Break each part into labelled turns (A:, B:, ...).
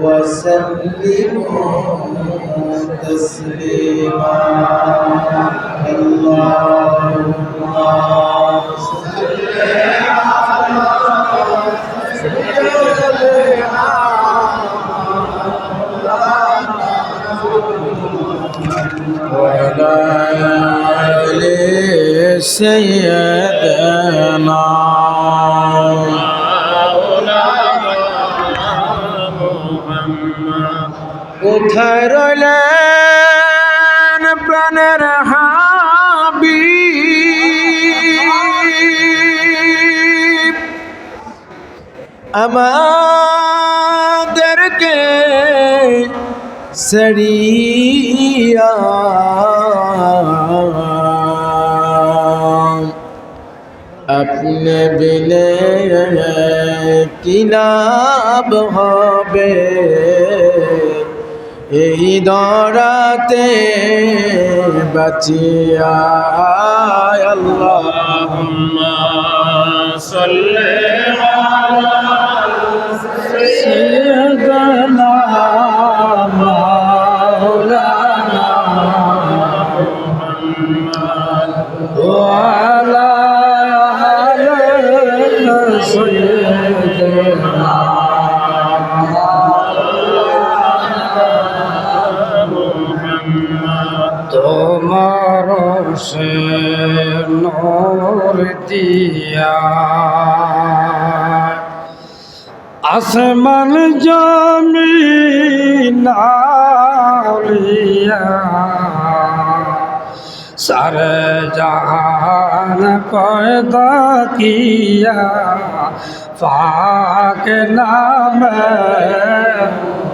A: وسلموا تسليما. اللهم صل وعلى آل سيدنا কোথায় রইলেন প্রাণের হাবি আমাদেরকে সরিয়া আপনি বিনে কি লাভ হবে? এই দরাতে বাঁচিয়া আল্লাহ সাল্লাল্লাহু আলাইহি আরশের নূর দিয়া আসমান জমিন আউলিয়া সারে জাহান পয়দা কিয়া পাক নাম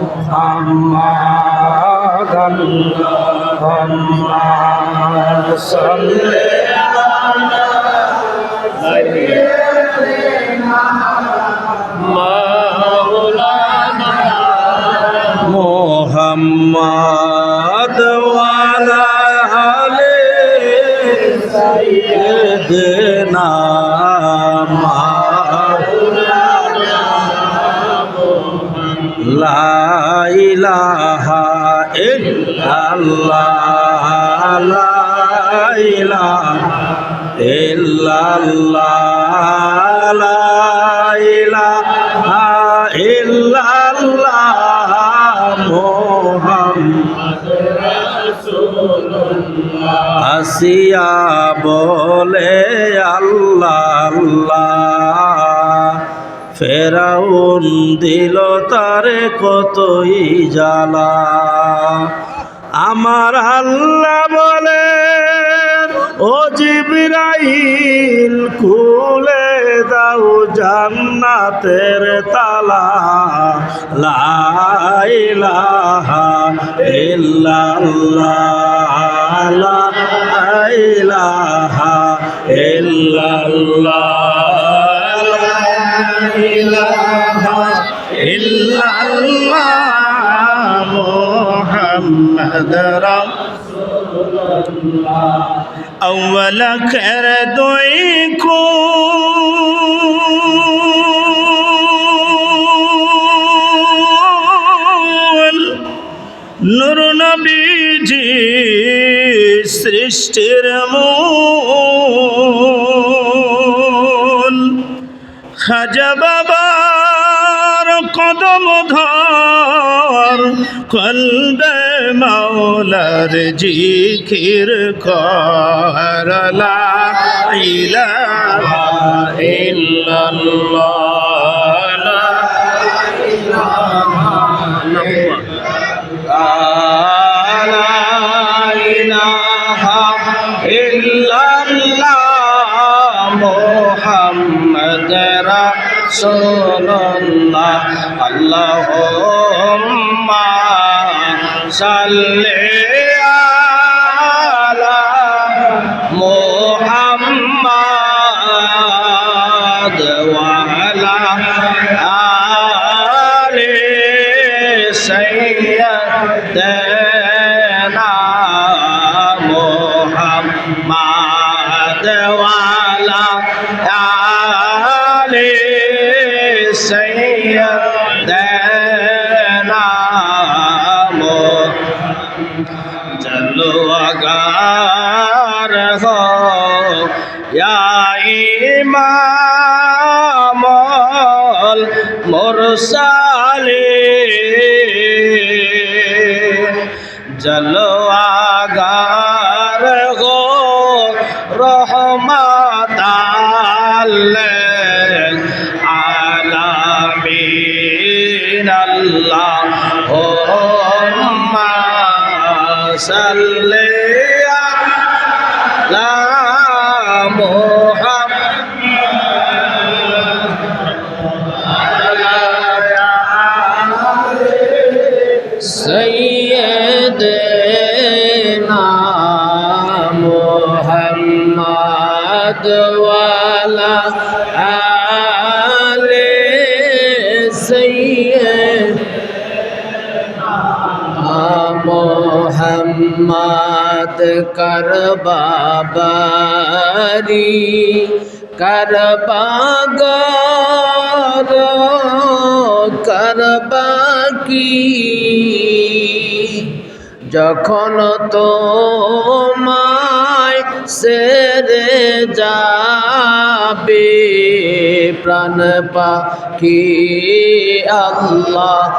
A: মোহাম্মদ আল্লাহ اللهم صل
B: مولانا
A: আসিয়া বলে আল্লাহ ফেরাউন দিল তারে কতই জ্বালা। আমার আল্লাহ বলে, ও জিবরাইল, খুলে দাও জান্নাতের তালা। লা ইলাহা ইল্লাল্লাহ, লা ইলাহা ইল্লাল্লাহ। মুহাম্মদ রাসূলুল্লাহ أول خير দুইকুল নূর নবীজি সৃষ্টির মূল খাজা বাবার কদম ধর কলবে মাওলার জিকির করলা ইলা ইল্লাল্লাহ। ইমামল মোরসালে জলোয়া মোহাম্মদ
C: করবাবারি করবাগর করবাকি যখন তো মায় সেরে যাবে প্রাণ পাখি আল্লাহ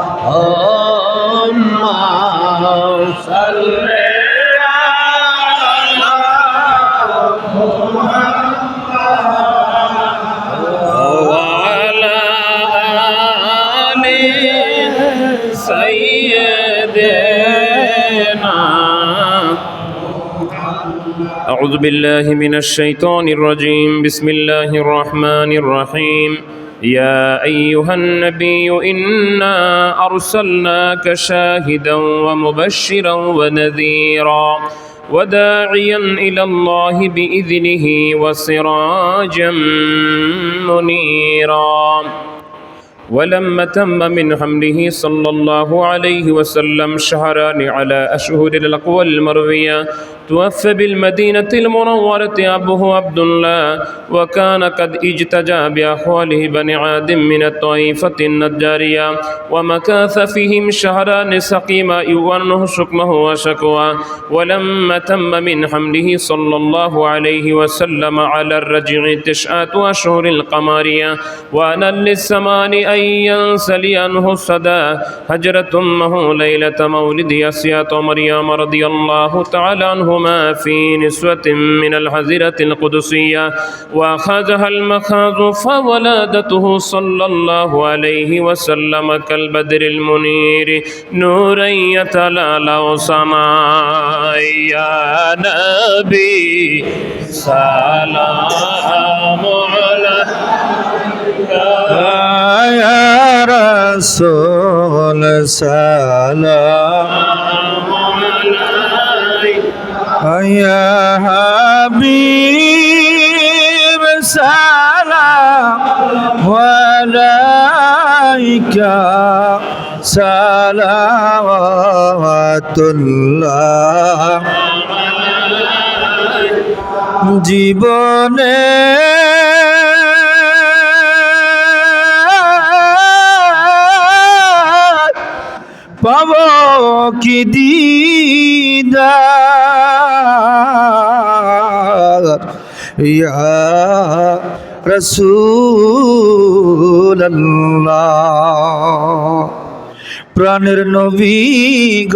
C: أعوذ بالله من الشيطان الرجيم. بسم الله الرحمن الرحيم. يا أيها النبي إنا أرسلناك شاهدا ومبشرا ونذيرا وداعيا إلى الله بإذنه وسراجا منيرا. ولما تم من حمله صلى الله عليه وسلم شهران على أشهر الأقوى المروية توفى بالمدينة المنورة أبوه عبد الله وكان قد اجتجى بأحواله بني عاد من الطائفة النجارية ومكاث فيهم شهران سقيما يوانه شكمه وشكوى ولما تم من حمله صلى الله عليه وسلم على الرجع تسعة أشهر القمرية وأنا للسمان أن ينسلي عنه الصدى هجرت أمه ليلة مولد يسيات مريم رضي الله تعالى عنهما في نسوة من الحزيرة القدسية وأخذها المخاض فولادته صلى الله عليه وسلم كالبدر المنير نورا يتلالى سماء يا نبي سلام عليك.
B: يا رسول سلام. يا حبيب سلام عليك صلوات الله জীবনে পাব কি ইয়া রসুল্লাহ প্রাণের নবী গ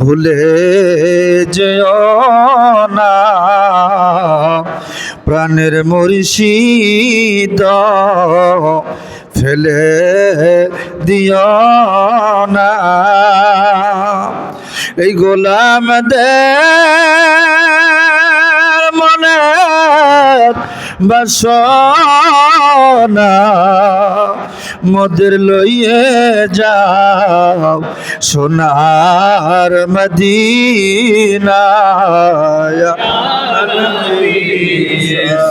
B: ভুলে যেও না। প্রাণের মরিষিদ ফেলে দিও না। এই গোলাম মনে বাসনা মোদের লইয়ে যাও সোনার মদিনা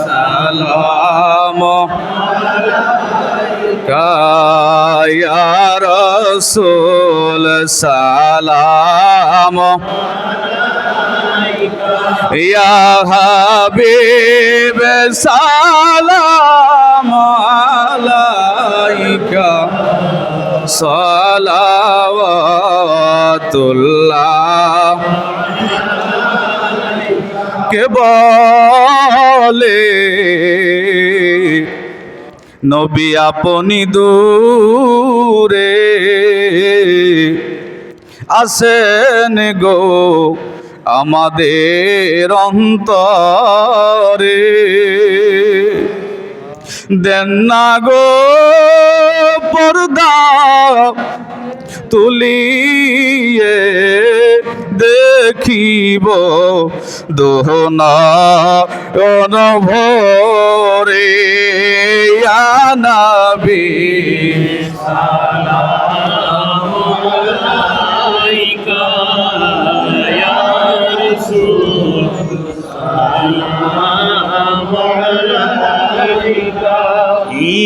B: সালাম। রসুল সালাম। হাবিব সালাম সালাওয়াতুল্লাহ। কে বলে নবী আপনি দূরে আসেন গো আমাদের অন্তরে। দেন না গো পর্দা তুলিয়ে দেখিব দোহনা অনভরে আনাবি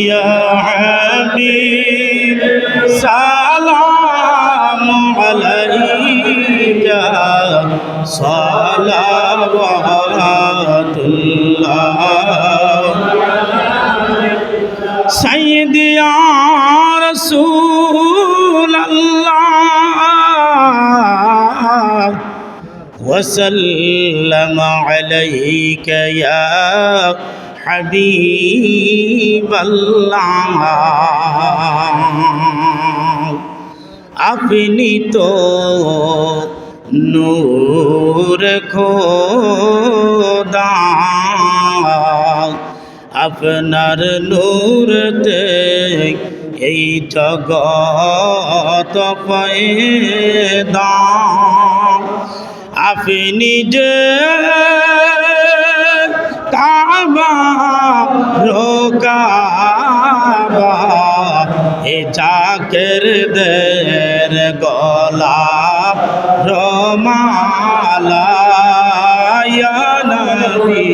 A: يا حبيب سلام عليك صلوات وسلم عليك يا حبيب الله আপনি তো নূর খোদা আপনার নূরতে এই জগত পয়দা আপনি যে কাবা রোকাবা এ চাকের দের গলা রমালা ইয়া নবী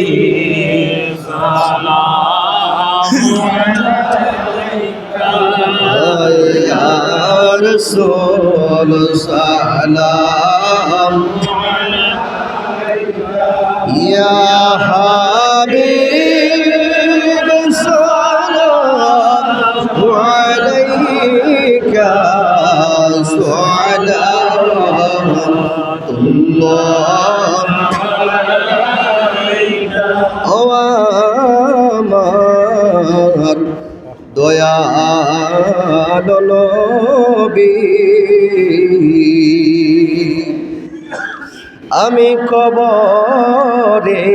B: রসুল সালাম ও আমার দয়াল আমি কবরে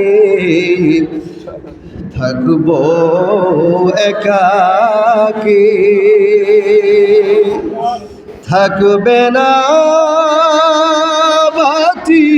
B: থাকব একাকি। থাকবে না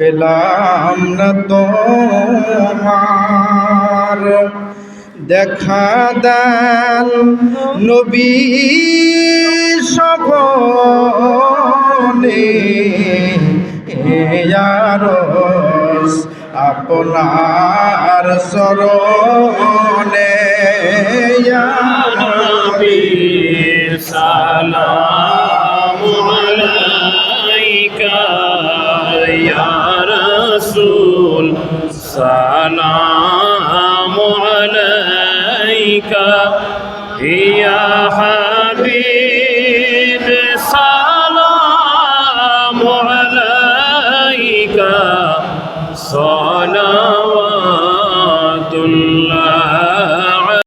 A: পেলাম না তোমার। দেখা দেন নবী সবনে ইয়ারস আপনার সরণে
C: সালাম আলাইকা ইয়া রাসূল সালাম আলাইকা ইয়া